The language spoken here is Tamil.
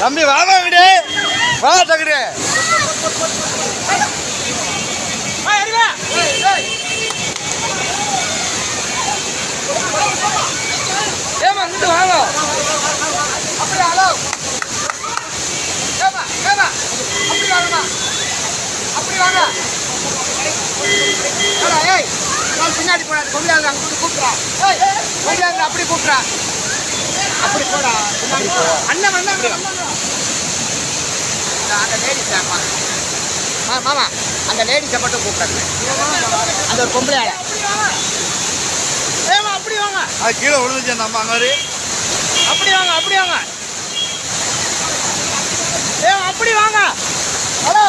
தம்பி வாமா விடு. வா டக்குடு ஏமா இங்கிட்டு வாங்க. அப்படி ஹலோ ஏமா ஏமா அப்படி வாங்கம்மா. அப்படி வாங்க. நான் பின்னாடி போடா கொண்டாங்க அங்க கூட்டு கூப்பிட்றா. ஏய் கொண்டாங்க அப்படி கூப்பிட்றா. அப்படி போடா. அண்ணன் வந்தாங்க. அந்த லேடிஸ் ஆ மாமா. அந்த லேடிஸை மட்டும் கூப்பிட்றாங்க அந்த ஒரு பொம்பளை ஆளை. ஏமா அப்படி வாங்க. அது கீழே விழுந்துச்சு அந்த அம்மா மாதிரி அப்படி வாங்க அப்படி வாங்க. ஏங்க அப்படி வாங்க. ஹலோ.